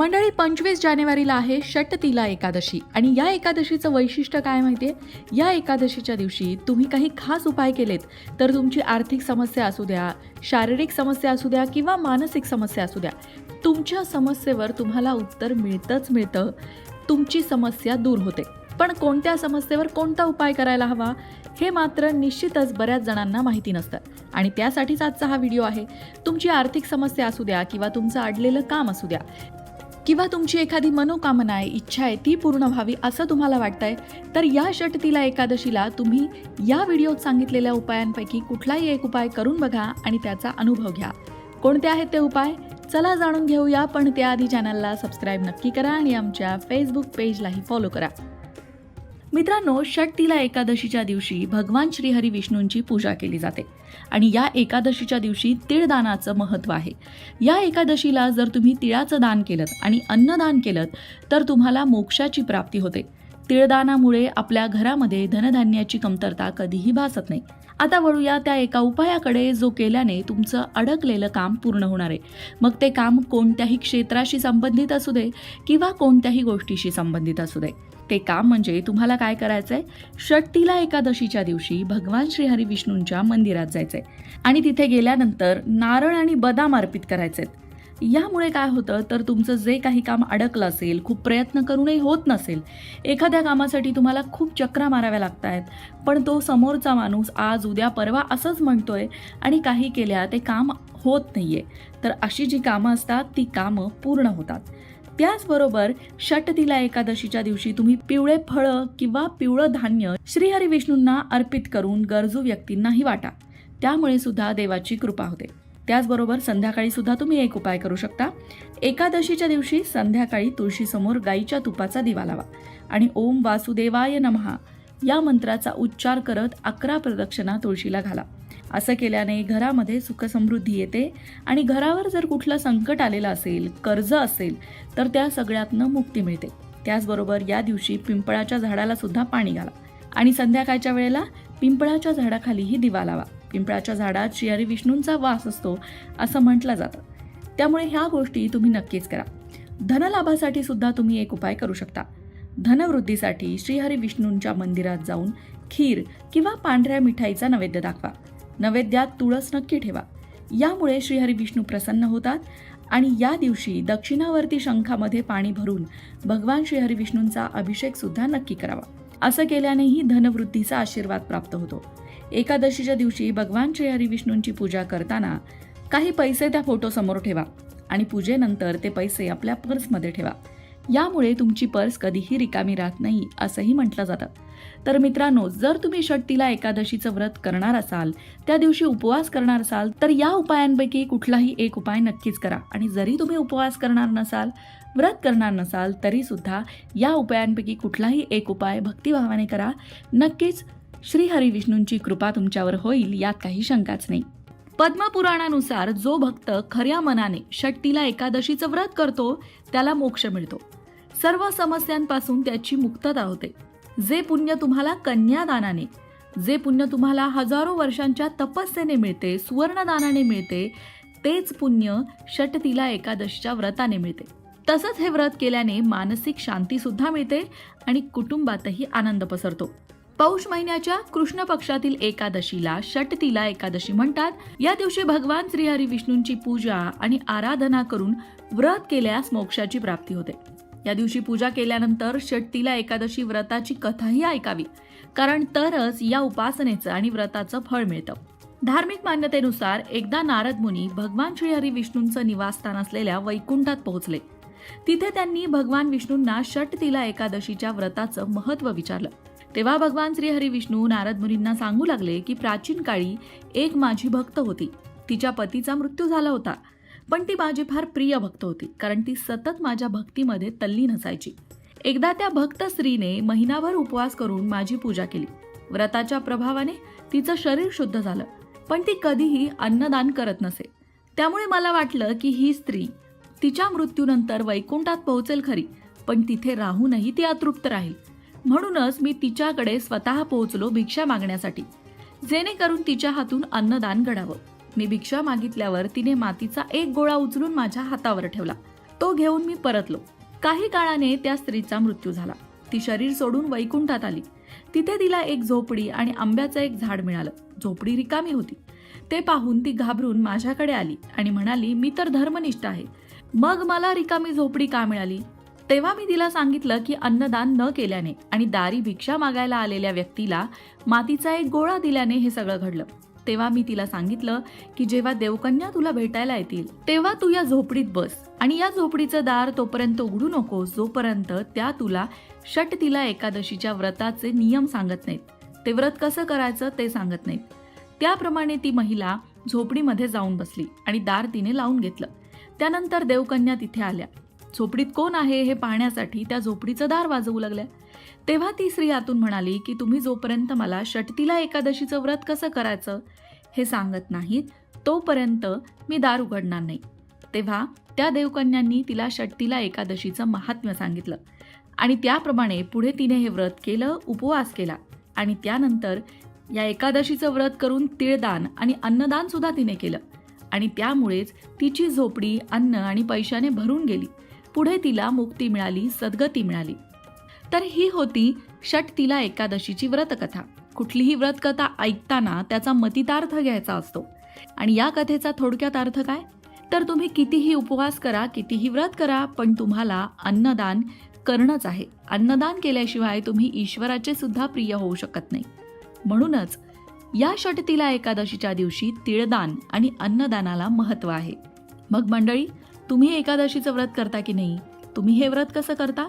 मंडळी पंचवीस जानेवारीला आहे षटतिला एकादशी. आणि या एकादशीचं वैशिष्ट्य काय माहिती आहे या एकादशीच्या दिवशी तुम्ही काही खास उपाय केलेत तर तुमची आर्थिक समस्या असू द्या शारीरिक समस्या असू द्या किंवा मानसिक समस्या असू द्या तुमच्या समस्येवर तुम्हाला उत्तर मिळतंच मिळतं. तुमची समस्या दूर होते. पण कोणत्या समस्येवर कोणता उपाय करायला हवा हे मात्र निश्चितच बऱ्याच जणांना माहिती नसतं. आणि त्यासाठीच आजचा हा व्हिडिओ आहे. तुमची आर्थिक समस्या असू द्या किंवा तुमचं अडलेलं काम असू द्या किंवा तुमची एखादी मनोकामना आहे इच्छा आहे ती पूर्ण व्हावी असं तुम्हाला वाटतंय तर या षटतीला एकादशीला तुम्ही या व्हिडिओत सांगितलेल्या उपायांपैकी कुठलाही एक उपाय करून बघा आणि त्याचा अनुभव घ्या. कोणते आहेत ते उपाय? चला जाणून घेऊया पण त्याआधी चॅनलला सबस्क्राईब नक्की करा आणि आमच्या फेसबुक पेजलाही फॉलो करा. मित्रांनो षटतीला एकादशीच्या दिवशी भगवान श्रीहरी विष्णूंची पूजा केली जाते. आणि या एकादशीच्या दिवशी तिळदानाचं महत्त्व आहे. या एकादशीला जर तुम्ही तिळाचं दान केलं आणि अन्नदान केलं तर तुम्हाला मोक्षाची प्राप्ती होते. तिळदानामुळे आपल्या घरामध्ये धनधान्याची कमतरता कधीही भासत नाही. आता वळूया त्या एका उपायाकडे जो केल्याने तुमचं अडकलेलं काम पूर्ण होणार आहे. मग ते काम कोणत्याही क्षेत्राशी संबंधित असू दे किंवा कोणत्याही गोष्टीशी संबंधित असू दे. ते काम म्हणजे तुम्हाला काय करायचंय? षट्टीला एकादशीच्या दिवशी भगवान श्रीहरी विष्णूंच्या मंदिरात जायचंय. आणि तिथे गेल्यानंतर नारळ आणि बदाम अर्पित करायचे यामुळे काय होतं? तर तुमचं जे काही काम अडकलं असेल खूप प्रयत्न करूनही होत नसेल एखाद्या कामासाठी तुम्हाला खूप चक्रा माराव्या लागत आहेत पण तो समोरचा माणूस आज उद्या परवा असंच म्हणतोय आणि काही केल्या ते काम होत नाहीये. तर अशी जी कामं असतात ती कामं पूर्ण होतात. त्याचबरोबर षटतीला एकादशीच्या दिवशी तुम्ही पिवळे फळं किंवा पिवळं धान्य श्रीहरी विष्णूंना अर्पित करून गरजू व्यक्तींनाही वाटा. त्यामुळे सुद्धा देवाची कृपा होते. त्याचबरोबर संध्याकाळी सुद्धा तुम्ही एक उपाय करू शकता. एकादशीच्या दिवशी संध्याकाळी तुळशीसमोर गाईच्या तुपाचा दिवा लावा आणि ओम वासुदेवाय नमहा या मंत्राचा उच्चार करत अकरा प्रदक्षिणा तुळशीला घाला. असं केल्याने घरामध्ये सुखसमृद्धी येते. आणि घरावर जर कुठलं संकट आलेलं असेल कर्ज असेल तर त्या सगळ्यातनं मुक्ती मिळते. त्याचबरोबर या दिवशी पिंपळाच्या झाडाला सुद्धा पाणी घाला. आणि संध्याकाळच्या वेळेला पिंपळाच्या झाडाखालीही दिवा लावा. पिंपळाच्या झाडात श्रीहरी विष्णूंचा वास असतो असं म्हटलं जातं. त्यामुळे ह्या गोष्टी तुम्ही नक्कीच करा. धनलाभासाठी सुद्धा तुम्ही एक उपाय करू शकता. धनवृद्धीसाठी श्रीहरी विष्णूंच्या मंदिरात जाऊन खीर किंवा पांढऱ्या मिठाईचा नैवेद्य दाखवा. नैवेद्यात तुळस नक्की ठेवा. यामुळे श्रीहरी विष्णू प्रसन्न होतात आणि या दिवशी दक्षिणावर्ती शंखामध्ये पाणी भरून भगवान श्रीहरी विष्णूंचा अभिषेक सुद्धा नक्की करावा. असं केल्यानेही धनवृद्धीचा आशीर्वाद प्राप्त होतो. एकादशीच्या दिवशी भगवान श्रीहरी विष्णूंची पूजा करताना काही पैसे त्या फोटोसमोर ठेवा आणि पूजेनंतर ते पैसे आपल्या पर्समध्ये ठेवा. यामुळे तुमची पर्स कधीही रिकामी राहत नाही असंही म्हटलं जातं. तर मित्रांनो जर तुम्ही षट्टीला एकादशीचं व्रत करणार असाल त्या दिवशी उपवास करणार असाल तर या उपायांपैकी कुठलाही एक उपाय नक्कीच करा. आणि जरी तुम्ही उपवास करणार नसाल व्रत करणार नसाल तरी सुद्धा या उपायांपैकी कुठलाही एक उपाय भक्तिभावाने करा. नक्कीच श्री विष्णूंची कृपा तुमच्यावर होईल यात काही शंकाच नाही. पद्मपुराणानुसार जो भक्त खऱ्या मनाने षट्टीला एकादशीचं व्रत करतो त्याला मोक्ष मिळतो. सर्व समस्यांपासून त्याची मुक्तता होते. जे पुण्य तुम्हाला कन्यादानाने जे पुण्य तुम्हाला हजारो वर्षांच्या तपस्येने मिळते सुवर्णदानाने मिळते तेच पुण्य षटतीला एकादशीच्या व्रताने मिळते. तसंच हे व्रत केल्याने मानसिक शांती सुद्धा मिळते आणि कुटुंबातही आनंद पसरतो. पौष महिन्याच्या कृष्ण पक्षातील एकादशीला षटतीला एकादशी म्हणतात. या दिवशी भगवान श्रीहरी विष्णूंची पूजा आणि आराधना करून व्रत केल्यास मोक्षाची प्राप्ती होते. या दिवशी पूजा केल्यानंतर षटतीला एकादशी व्रताची कथाही ऐकावी. कारण तरच या उपासनेचं आणि व्रताचं फळ मिळतं. धार्मिक मान्यतेनुसार एकदा नारद मुनी भगवान श्रीहरी विष्णूंचं निवासस्थान असलेल्या वैकुंठात पोहोचले. तिथे त्यांनी भगवान विष्णूंना षटतिला एकादशीच्या व्रताचं महत्त्व विचारलं. तेव्हा भगवान श्रीहरी विष्णू नारद मुनींना सांगू लागले की प्राचीन काळी एक माझी भक्त होती. तिच्या पतीचा मृत्यू झाला होता. पण ती माझी फार प्रिय भक्त होती कारण ती सतत माझ्या भक्तीमध्ये तल्लीन असायची. एकदा त्या भक्त स्त्रीने महिनाभर उपवास करून माझी पूजा केली. व्रताच्या प्रभावाने तिचं शरीर शुद्ध झालं पण ती कधीही अन्नदान करत नसे. त्यामुळे मला वाटलं की ही स्त्री तिच्या मृत्यूनंतर वैकुंठात पोहोचेल खरी पण तिथे राहूनही ती अतृप्त राहील. म्हणूनच मी तिच्याकडे स्वतः पोहोचलो भिक्षा मागण्यासाठी जेणेकरून तिच्या हातून अन्नदान घडावं. मी भिक्षा मागितल्यावर तिने मातीचा एक गोळा उचलून माझ्या हातावर ठेवला. तो घेऊन मी परतलो. काही काळाने त्या स्त्रीचा मृत्यू झाला. ती शरीर सोडून वैकुंठात आली. तिथे तिला एक झोपडी आणि आंब्याचं एक झाड मिळालं. झोपडी रिकामी होती. ते पाहून ती घाबरून माझ्याकडे आली आणि म्हणाली मी तर धर्मनिष्ठ आहे. मग मला रिकामी झोपडी का मिळाली? तेव्हा मी तिला सांगितलं की अन्नदान न केल्याने आणि दारी भिक्षा मागायला आलेल्या व्यक्तीला मातीचा एक गोळा दिल्याने हे सगळं घडलं. तेव्हा मी तिला सांगितलं की जेव्हा देवकन्या तुला भेटायला येतील तेव्हा तू या झोपडीत बस आणि या झोपडीचं दार तोपर्यंत उघडू नकोस जोपर्यंत त्या तुला षट तिला एकादशीच्या व्रताचे नियम सांगत नाहीत. ते व्रत कसं करायचं ते सांगत नाहीत. त्याप्रमाणे ती महिला झोपडीमध्ये जाऊन बसली आणि दार तिने लावून घेतलं. त्यानंतर देवकन्या तिथे आल्या. झोपडीत कोण आहे हे पाहण्यासाठी त्या झोपडीचं दार वाजवू लागल्या. तेव्हा ती स्त्री आतून म्हणाली की तुम्ही जोपर्यंत मला षटतीला एकादशीचं व्रत कसं करायचं हे सांगत नाहीत तोपर्यंत मी दार उघडणार नाही. तेव्हा त्या देवकन्यांनी तिला षटतीला एकादशीचं महात्म्य सांगितलं आणि त्याप्रमाणे पुढे तिने हे व्रत केलं उपवास केला आणि त्यानंतर या एकादशीचं व्रत करून तिळदान आणि अन्नदान सुद्धा तिने केलं आणि त्यामुळेच तिची झोपडी अन्न आणि पैशाने भरून गेली. पुढे तिला मुक्ती मिळाली सद्गती मिळाली. तर ही होती षटतिला एकादशीची व्रतकथा. कुठलीही व्रतकथा ऐकताना त्याचा मतितार्थ घ्यायचा असतो. आणि या कथेचा थोडक्यात अर्थ काय? तर तुम्ही कितीही उपवास करा कितीही व्रत करा पण तुम्हाला अन्नदान करणंच आहे. अन्नदान केल्याशिवाय तुम्ही ईश्वराचे सुद्धा प्रिय होऊ शकत नाही. म्हणूनच या षटतीला एकादशीच्या दिवशी तिळदान आणि अन्नदानाला महत्त्व आहे. मग मंडळी तुम्ही एकादशीचं व्रत करता की नाही? तुम्ही हे व्रत कसं करता?